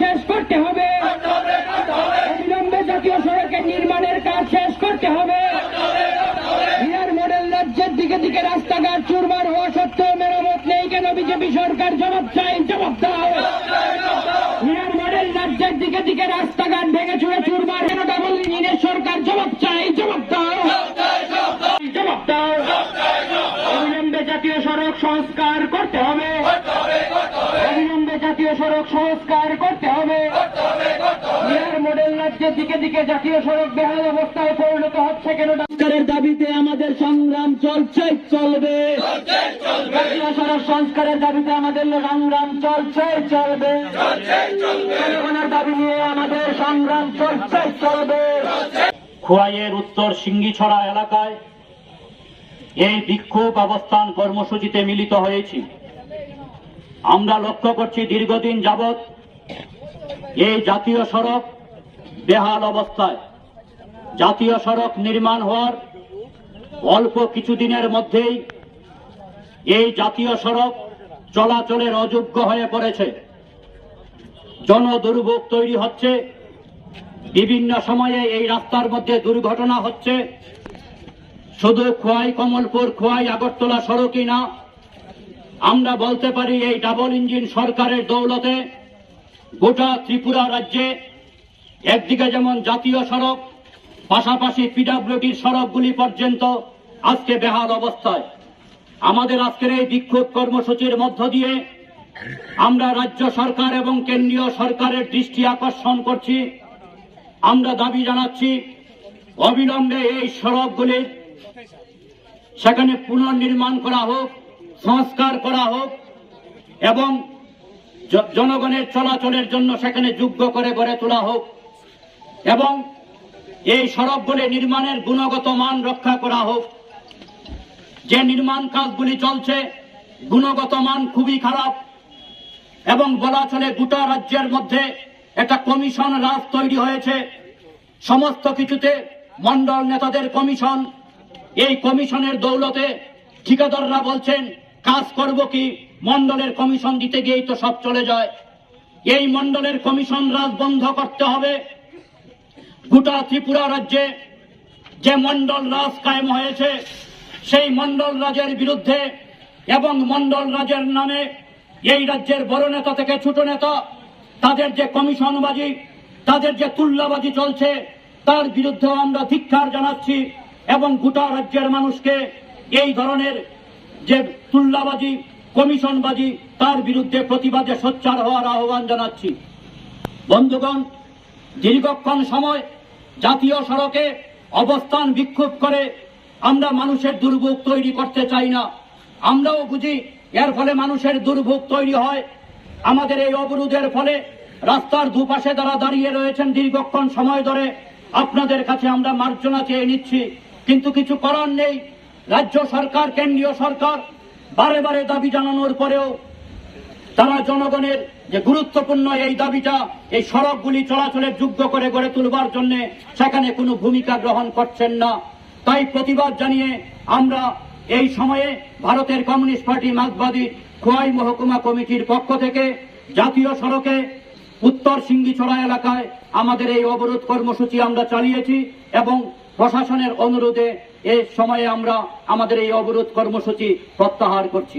শেষ করতে হবে। অবিলম্বে জাতীয় সড়কের নির্মাণের কাজ শেষ করতে হবে। বিহার মডেল রাজ্যের দিকে দিকে রাস্তাঘাট চুরমার হওয়া সত্ত্বেও মেরামত নেই কেন? বিজেপি সরকার জবাব চাই, জবাব দাও। বিহার মডেল রাজ্যের দিকে দিকে রাস্তাঘাট ভেঙে চুড়ে চুরমার কেন? ডাবল ইঞ্জিনের সরকার জবাব চাই, জবাব দাও। জবাব দাও। অবিলম্বে জাতীয় সড়ক সংস্কার করতে হবে। অবিলম্বে জাতীয় সড়ক রাজ্যের দিকে দিকে জাতীয় সড়ক বেহাল অবস্থায় পরিণত হচ্ছে কেন? সংস্কারের দাবিতে আমাদের সংগ্রাম চলছে চলবে। জাতীয় সড়ক সংস্কারের দাবিতে আমাদের সংগ্রাম চলছে চলবে। জনগণের দাবি নিয়ে আমাদের সংগ্রাম চলছে চলবে। খোয়াইয়ের উত্তর সিঙ্গিছড়া এলাকায় এই বিক্ষোভ অবস্থান কর্মসূচিতে মিলিত হয়েছি। আমরা লক্ষ্য করছি দীর্ঘদিন যাবৎ এই জাতীয় সড়ক বেহাল অবস্থায়। জাতীয় সড়ক নির্মাণ হওয়ার অল্প কিছুদিনের মধ্যেই এই জাতীয় সড়ক চলাচলের অযোগ্য হয়ে পড়েছে। জনদুর্ভোগ তৈরি হচ্ছে। বিভিন্ন সময়ে এই রাস্তার মধ্যে দুর্ঘটনা হচ্ছে। শুধু খোয়াই কমলপুর, খোয়াই আগরতলা সড়কই না, আমরা বলতে পারি এই ডাবল ইঞ্জিন সরকারের দৌলতে গোটা ত্রিপুরা রাজ্যে একদিকে যেমন জাতীয় সড়ক, পাশাপাশি পিডাব্লিউডির সড়কগুলি পর্যন্ত আজকে বেহাল অবস্থায়। আমাদের আজকের এই বিক্ষোভ কর্মসূচির মধ্য দিয়ে আমরা রাজ্য সরকার এবং কেন্দ্রীয় সরকারের দৃষ্টি আকর্ষণ করছি। আমরা দাবি জানাচ্ছি, অবিলম্বে এই সড়কগুলি সেখানে পুনর্নির্মাণ করা হোক, সংস্কার করা হোক এবং জনগণের চলাচলের জন্য সেখানে যোগ্য করে গড়ে তোলা হোক। এবং এই সড়কগুলি নির্মাণের গুণগত মান রক্ষা করা হোক। যে নির্মাণ কাজগুলি চলছে, গুণগত মান খুবই খারাপ এবং বলা চলে গোটা রাজ্যের মধ্যে একটা কমিশন রাজ তৈরি হয়েছে। সমস্ত কিছুতে মন্ডল নেতাদের কমিশন। এই কমিশনের দৌলতে ঠিকাদাররা বলছেন, কাজ করব কি? মন্ডলের কমিশন দিতে গিয়েই তো সব চলে যায়। এই মন্ডলের কমিশন রাজ বন্ধ করতে হবে। গোটা ত্রিপুরা রাজ্যে যে মন্ডল রাজ কায়েম হয়েছে, সেই মন্ডল রাজের বিরুদ্ধে এবং মন্ডল রাজের নামে এই রাজ্যের বড় নেতা থেকে ছোট নেতা, তাদের যে কমিশনবাজি, তাদের যে তুল্যবাজি চলছে, তার বিরুদ্ধেও আমরা ধিক্ষার জানাচ্ছি এবং গোটা রাজ্যের মানুষকে এই ধরনের যে তুল্যবাজি, কমিশনবাজি, তার বিরুদ্ধে প্রতিবাদে সোচ্চার হওয়ার আহ্বান জানাচ্ছি। বন্ধুগণ, দীর্ঘক্ষণ সময় জাতীয় সড়কে অবস্থান বিক্ষোভ করে আমরা মানুষের দুর্ভোগ তৈরি করতে চাই না। আমরাও বুঝি এর ফলে মানুষের দুর্ভোগ তৈরি হয়। আমাদের এই অবরোধের ফলে রাস্তার দুপাশে যারা দাঁড়িয়ে রয়েছেন দীর্ঘক্ষণ সময় ধরে, আপনাদের কাছে আমরা মার্জনা চেয়ে নিচ্ছি। কিন্তু কিছু করার নেই। রাজ্য সরকার, কেন্দ্রীয় সরকার বারে বারে দাবি জানানোর পরেও তারা জনগণের যে গুরুত্বপূর্ণ এই দাবিটা, এই সড়কগুলি চলাচলের যোগ্য করে গড়ে তুলবার জন্য সেখানে কোনো ভূমিকা গ্রহণ করছেন না। তাই প্রতিবাদ জানিয়ে আমরা এই সময়ে ভারতের কমিউনিস্ট পার্টি মার্কবাদী খোয়াই মহকুমা কমিটির পক্ষ থেকে জাতীয় সড়কে উত্তর সিঙ্গিছড়া এলাকায় আমাদের এই অবরোধ কর্মসূচি আমরা চালিয়েছি এবং প্রশাসনের অনুরোধে এ সময়ে আমরা আমাদের এই অবরোধ কর্মসূচি প্রত্যাহার করছি।